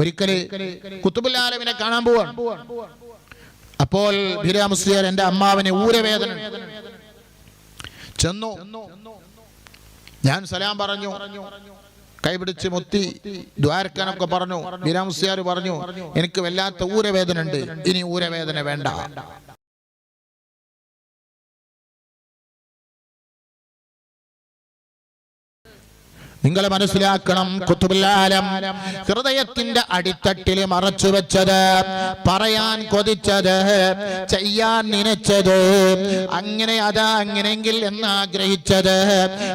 ഒരിക്കൽ കുത്തുബുല്ലാലമിനെ കാണാൻ പോവാണ്. അപ്പോൾ ബിരാ മുസ്ലിയാർ എന്റെ അമ്മാവന് ഊരവേദന. ചെന്നു. ഞാൻ സലാം പറഞ്ഞു. കൈപിടിച്ച് മുത്തി ദ്വാരക്കാനൊക്കെ പറഞ്ഞു. ബിരാ മുസ്ലിയാർ പറഞ്ഞു എനിക്ക് വല്ലാത്ത ഊരവേദന ഉണ്ട് ഇനി ഊരവേദന വേണ്ട. നിങ്ങൾ മനസ്സിലാക്കണം കുത്തുബുല്ലാലം ഹൃദയത്തിന്റെ അടിത്തട്ടിൽ മറച്ചു വെച്ചത് പറയാൻ കൊതിച്ചത് ചെയ്യാൻ നനച്ചത് അങ്ങനെ അതാ അങ്ങനെങ്കിൽ എന്ന് ആഗ്രഹിച്ചത്.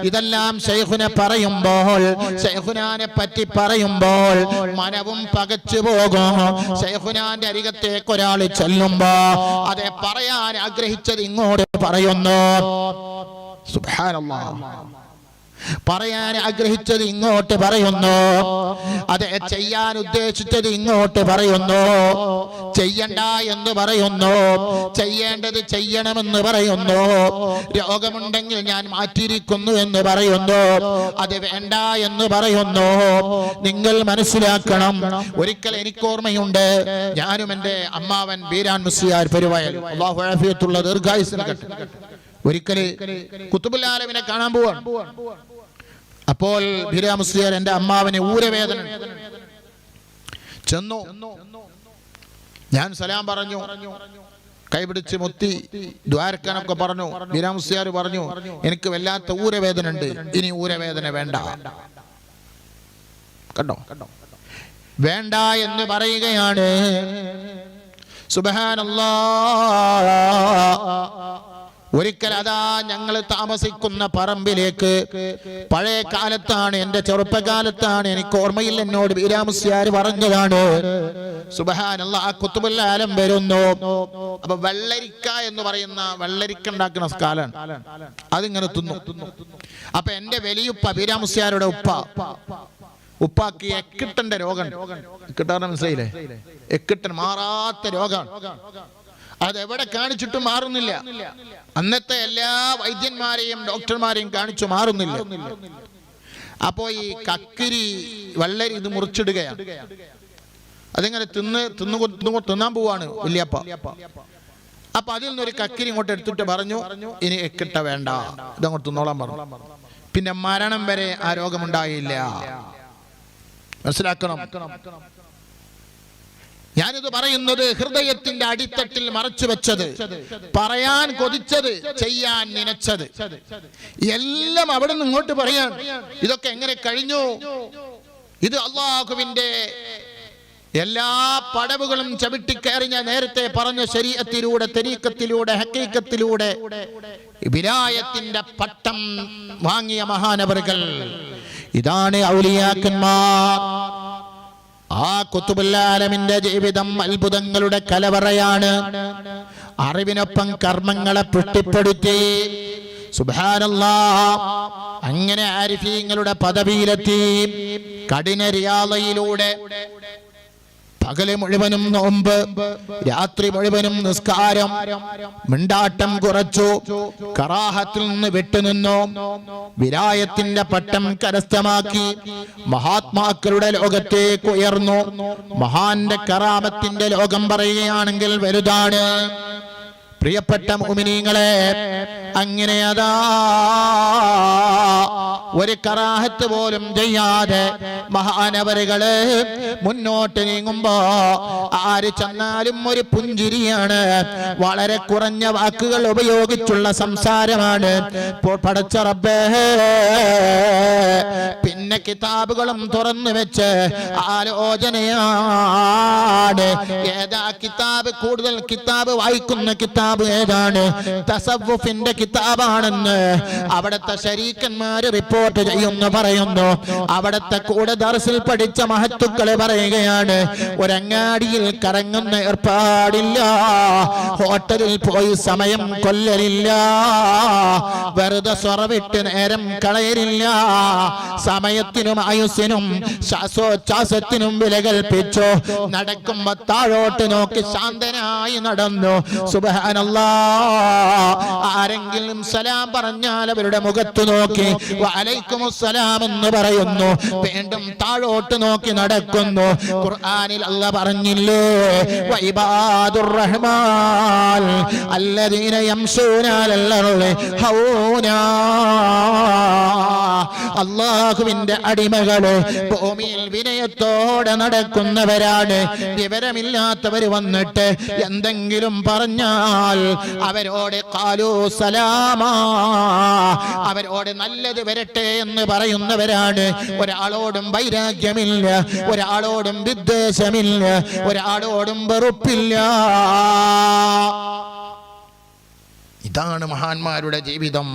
ഇതെല്ലാം ഷെയ്ഖുനെ പറയുമ്പോൾ ഷെയ്ഖുനാനെ പറ്റി പറയുമ്പോൾ മനവും പകച്ചു പോകും. ഷെയ്ഖുനാന്റെ അരികത്തേക്ക് ഒരാൾ ചെല്ലുമ്പോ അതെ പറയാൻ ആഗ്രഹിച്ചത് ഇങ്ങോട്ട് പറയുന്നു. സുബ്ഹാനല്ലാഹ് പറയാൻ ആഗ്രഹിച്ചത് ഇങ്ങോട്ട് പറയുന്നു. അത് ചെയ്യാൻ ഉദ്ദേശിച്ചത് ഇങ്ങോട്ട് പറയുന്നു. ചെയ്യണ്ട എന്ന് പറയുന്നു. ചെയ്യേണ്ടത് ചെയ്യണമെന്ന് പറയുന്നു. രോഗമുണ്ടെങ്കിൽ ഞാൻ മാറ്റിയിരിക്കുന്നു എന്ന് പറയുന്നു. അത് വേണ്ട എന്ന് പറയുന്നു. നിങ്ങൾ മനസ്സിലാക്കണം. ഒരിക്കൽ എനിക്ക് ഓർമ്മയുണ്ട്. ഞാനും എന്റെ അമ്മാവൻ ബീരാൻ മുസ്ലിയാർ പെരുവയൽ. ദീർഘായുസിന് കെട്ട് ഒരിക്കൽ കുത്തുബുല്ലാലമിനെ കാണാൻ പോവാണ്. അപ്പോൾ ബിരാ എന്റെ അമ്മാവന് ഊരവേദന. ചെന്നു. ഞാൻ സലാം പറഞ്ഞു. കൈപിടിച്ച് മുത്തി ദ്വാരക്കാനൊക്കെ പറഞ്ഞു. ബിരാ മുസ്ലിയാർ പറഞ്ഞു എനിക്ക് വല്ലാത്ത ഊരവേദന ഉണ്ട്. ഇനി ഊരവേദന വേണ്ട. കണ്ടോ? വേണ്ട എന്ന് പറയുകയാണ്. സുബഹാനല്ലാ ഒരിക്കൽ അതാ ഞങ്ങൾ താമസിക്കുന്ന പറമ്പിലേക്ക് പഴയ കാലത്താണ് എന്റെ ചെറുപ്പകാലത്താണ് എനിക്ക് ഓർമ്മയിൽ എന്നോട് വീരാമുസ്യാർ പറഞ്ഞതാണ്. സുബഹാനല്ല ആ കുത്തുബുല്ലാലം വരുന്നു. അപ്പൊ വെള്ളരിക്ക എന്ന് പറയുന്ന വെള്ളരിക്ക ഉണ്ടാക്കുന്ന കാലാണ്. അതിങ്ങനെ തിന്നു. അപ്പൊ എന്റെ വലിയുപ്പ വീരാമുസ്യാരുടെ ഉപ്പ. ഉപ്പാക്ക് എക്കിട്ടന്റെ രോഗം. കിട്ടാറ മനസ്സിലായില്ലേ? എക്കിട്ടൻ മാറാത്ത രോഗമാണ്. അതെവിടെ കാണിച്ചിട്ട് മാറുന്നില്ല. അന്നത്തെ എല്ലാ വൈദ്യന്മാരെയും ഡോക്ടർമാരെയും കാണിച്ചു മാറുന്നില്ല. അപ്പോ ഈ കക്കിരി വെള്ളരി ഇത് മുറിച്ചിടുകയാണ്. അതിങ്ങനെ തിന്ന് തിന്നു തിന്നു തിന്നാൻ പോവാണ് വല്യപ്പ. അപ്പൊ അതിൽ നിന്നൊരു കക്കിരി ഇങ്ങോട്ട് എടുത്തിട്ട് പറഞ്ഞു ഇനി എക്കിട്ട വേണ്ട. ഇതങ്ങോട്ട് തിന്നോളാൻ പറഞ്ഞു. പിന്നെ മരണം വരെ ആ രോഗമുണ്ടായില്ല. മനസ്സിലാക്കണം. ഞാനിത് പറയുന്നത് ഹൃദയത്തിന്റെ അടിത്തട്ടിൽ മറച്ചു വെച്ചത്. പറയാൻ കൊതിച്ചത് ചെയ്യാൻ നനച്ചത്. എല്ലാം അവിടെ നിന്ന് ഇങ്ങോട്ട് പറയാൻ. ഇതൊക്കെ എങ്ങനെ കഴിഞ്ഞു? ഇത് അള്ളാഹുവിന്റെ എല്ലാ പടവുകളും ചവിട്ടിക്കയറി ഞാൻ നേരത്തെ പറഞ്ഞ ശരീരത്തിലൂടെ തെരീക്കത്തിലൂടെ ഹക്കീക്കത്തിലൂടെ വിരായത്തിന്റെ പട്ടം വാങ്ങിയ മഹാനവറുകൾ. ഇതാണ് ഔലിയാക്കന്മാർ. ആ കുത്തുബുല്ലാലമിന്റെ ജീവിതം അത്ഭുതങ്ങളുടെ കലവറയാണ്. അറിവിനൊപ്പം കർമ്മങ്ങളെ പുഷ്ടിപ്പെടുത്തി അങ്ങനെ ആരിഫീങ്ങളുടെ പദവിയിലെത്തി. കഠിന റിയാലയിലൂടെ പകൽ മുഴുവനും നോമ്പ് രാത്രി മുഴുവനും നിസ്കാരം മിണ്ടാട്ടം കുറച്ചു കറാഹത്തിൽ നിന്ന് വിട്ടുനിന്നു വിരായത്തിന്റെ പട്ടം കരസ്ഥമാക്കി മഹാത്മാക്കളുടെ ലോകത്തേക്ക് ഉയർന്നു മഹാന്റെ കറാമത്തിന്റെ ലോകം പറയുകയാണെങ്കിൽ വലുതാണ്. പ്രിയപ്പെട്ട മുമിനീങ്ങളെ അങ്ങനെ അതാ ഒരു കറാഹത്ത് പോലും ചെയ്യാതെ മഹാനവരുകൾ മുന്നോട്ട് നീങ്ങുമ്പോ ആര് ചെന്നാലും ഒരു പുഞ്ചിരിയാണ്. വളരെ കുറഞ്ഞ വാക്കുകൾ ഉപയോഗിച്ചുള്ള സംസാരമാണ്. പടച്ച റബ്ബേ പിന്നെ കിതാബുകളും തുറന്നു വെച്ച് ആലോചനയാണ്. ഏതാ കിതാബ്? കൂടുതൽ കിതാബ് വായിക്കുന്ന കിതാബ് ഏതാണ്? തസവുഫിന്റെ കിതാബാണെന്ന് അവിടുത്തെ ശരീക്കന്മാര് റിപ്പോർട്ട് ചെയ്യുന്നു പറയുന്നു. അവിടുത്തെ കൂടെ ദർസിൽ പഠിച്ച മഹത്തുക്കളെ പറയുകയാണ് ഒരങ്ങാടിയിൽ കറങ്ങുന്ന ഏർപ്പാടില്ല. ഹോട്ടലിൽ പോയി സമയം കൊല്ലലില്ല. വെറുതെ സ്വറവിട്ട് നേരം കളയലില്ല. സമയത്തിനും ആയുസ്സിനും ശ്വാസോച്ഛ്വാസത്തിനും വില കൽപ്പിച്ചു. നടക്കുമ്പോ താഴോട്ട് നോക്കി ശാന്തനായി നടന്നു. സുബഹാനല്ല. ആരെങ്കിലും സലാം പറഞ്ഞാൽ അവരുടെ മുഖത്ത് നോക്കി എന്ന് പറയുന്നു. വീണ്ടും താഴോട്ട് നോക്കി നടക്കുന്നു. ഖുർആനിൽ അല്ല പറഞ്ഞില്ലേ വൈബാദുർ റഹ്മാൻ അല്ലദീന ഹൗനാ അള്ളാഹുവിന്റെ അടിമകൾ ഭൂമിയിൽ വിനയത്തോടെ നടക്കുന്നവരാണ്. വിവരമില്ലാത്തവര് വന്നിട്ട് എന്തെങ്കിലും പറഞ്ഞാൽ അവരോട് കാലു സലാമാ. അവരോട് നല്ലത് വരട്ടെ എന്ന് പറയുന്നവരാണ്. ഒരാളോടും വൈരാഗ്യമില്ല. ഒരാളോടും വിദ്വേഷമില്ല. ഒരാളോടും വെറുപ്പില്ല. ഇതാണ് മഹാന്മാരുടെ ജീവിതം.